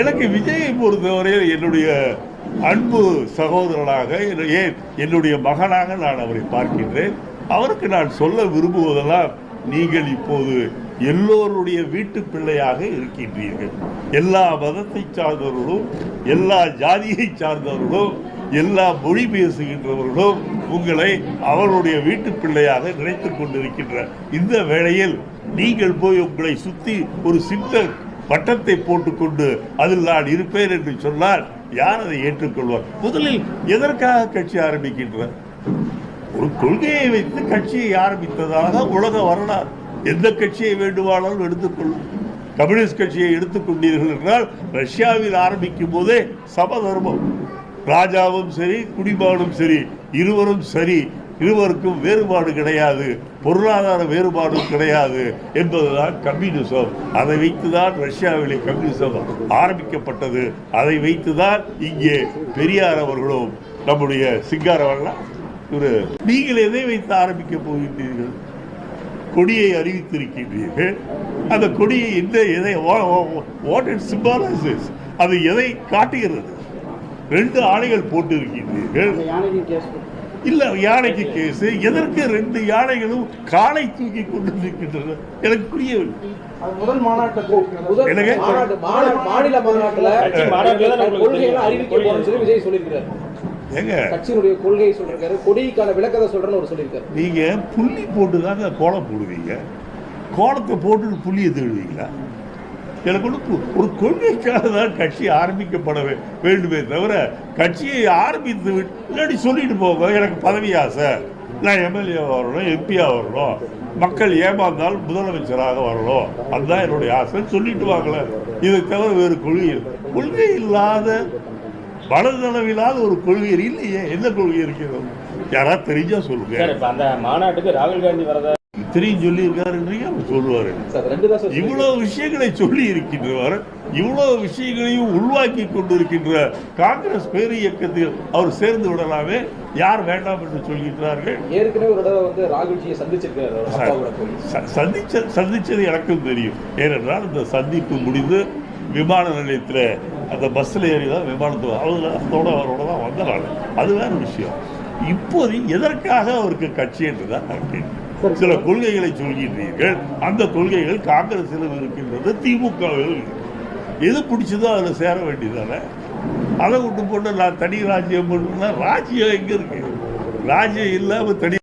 எனக்கு விஜயை பொறுத்தவரையில் என்னுடைய அன்பு சகோதரனாக ஏன் என்னுடைய மகனாக நான் அவரை பார்க்கின்றேன். அவருக்கு நான் சொல்ல விரும்புவதெல்லாம் நீங்கள் இப்போது எல்லோருடைய வீட்டு பிள்ளையாக இருக்கின்றீர்கள். எல்லா மதத்தை சார்ந்தவர்களும் எல்லா ஜாதியை சார்ந்தவர்களும் எல்லா மொழி பேசுகின்றவர்களும் உங்களை அவருடைய வீட்டு பிள்ளையாக நினைத்துக் கொண்டிருக்கின்ற இந்த வேளையில் நீங்கள் போய் உங்களை சுத்தி ஒரு சின்ன பட்டத்தை போட்டுக்கொண்டு அதில் நான் இருப்பேன் என்று சொன்னால் யார் அதை ஏற்றுக்கொள்வார்? முதலில் எதற்காக கட்சி ஆரம்பிக்கின்றார் ஒரு கொள்கையை வைத்து கட்சியை ஆரம்பித்ததாக உலக வரலாறு. எந்த கட்சியை வேண்டுமானாலும் எடுத்துக்கொள்ளும். கம்யூனிஸ்ட் கட்சியை எடுத்துக்கொண்டீர்கள் என்றால் ரஷ்யாவில் ஆரம்பிக்கும் போதே சமதர்மம் ராஜாவும் சரி குடிமானும் சரி இருவரும் சரி. இருவருக்கும் வேறுபாடு கிடையாது. பொருளாதார வேறுபாடும் கிடையாது என்பதுதான் கம்யூனிசம். அதை வைத்துதான் ரஷ்யாவிலே கம்யூனிசம் ஆரம்பிக்கப்பட்டது. அதை வைத்துதான் இங்கே பெரியார் அவர்களும் நம்முடைய சிங்காரவெல்லாம் ஒரு நீங்கள் எதை வைத்து ஆரம்பிக்க போகின்றீர்கள்? கொடியை அறிவித்திருக்கின்றீர்கள். அந்த கொடியை எந்த எதை வாட் இட் சிம்பாலைசஸ் அது எதை காட்டுகிறது? ரெண்டு ஆணைகள் போட்டு கேஸ் இல்ல யானைக்கு கேஸ் எதற்கு ரெண்டு யானைகளும் காலை தூக்கி கொண்டு இருக்கின்றன எனக்கு புரியவில்லை. அது முதல் மாநாட்டுல ஏங்க? கட்சியினுடைய கொள்கையை சொல்லிருக்காரு கொடிக்கான விளக்கத்தை சொல்றேன்னு ஒரு சொல்லியிருக்காரு. நீங்க புள்ளி போட்டு தாங்க கோலம் போடுவீங்க. கோலத்தை போட்டு புள்ளியை தேடுவீங்களா? எனக்கு ஒண்ணு ஒரு கொள்கைக்காக தான் கட்சி ஆரம்பிக்கப்பட வேண்டுமே தவிர கட்சியை ஆரம்பித்து முன்னாடி இல்லாட்டி சொல்லிட்டு போக எனக்கு பதவி ஆசை. நான் எம்எல்ஏ வரணும் எம்பியாக வரணும். மக்கள் ஏமாந்தால் முதலமைச்சராக வரணும். அதுதான் என்னுடைய ஆசை. சொல்லிட்டு வாங்கல. இதை தவிர வேறு கொள்கை கொள்கை இல்லாத மனதளவில்லாத ஒரு கொள்கை இல்லையே. என்ன கொள்கை இருக்கிறது? யாராவது தெரிஞ்சா சொல்லுங்க. அந்த மாநாட்டுக்கு ராகுல் காந்தி வரதா இத்தனையும் சொல்லி இருக்காருன்றீங்க அவர் சொல்லுவாரு. இவ்வளவு விஷயங்களை சொல்லி இருக்கின்றவர் இவ்வளவு விஷயங்களையும் உள்வாக்கி கொண்டிருக்கின்ற காங்கிரஸ் பேரு இயக்கத்தில் அவர் சேர்ந்து விடலாமே யார் வேண்டாம் என்று சொல்கின்றார்கள்? ஏற்கனவே ஒரு தடவை வந்து ராகுல்ஜியை சந்திச்சிருக்காரு அவர் அப்பாவோட போய். ச- சந்திச்ச சந்திச்சது எனக்கும் தெரியும். ஏனென்றால் இந்த சந்திப்பு முடிந்து விமான நிலையத்தில் அந்த பஸ்ஸில் ஏறி தான் விமானத்தில் அவர் அதோட அவரோட தான் வந்தனால அது வேற விஷயம். இப்போது எதற்காக அவருக்கு கட்சி என்று தான் நான் கேட்கிறேன். சில கொள்கைகளை சொல்கின்றீர்கள். அந்த கொள்கைகள் காங்கிரஸிலும் இருக்கின்றது திமுகவிலும் இருக்கு எது பிடிச்சதோ அதில் சேர வேண்டியதானே? அதை விட்டு போட்டு நான் தனி ராஜ்யம் பண்ணுன்னா ராஜ்யம் எங்கே இருக்கு? ராஜ்யம் இல்லாமல் தனி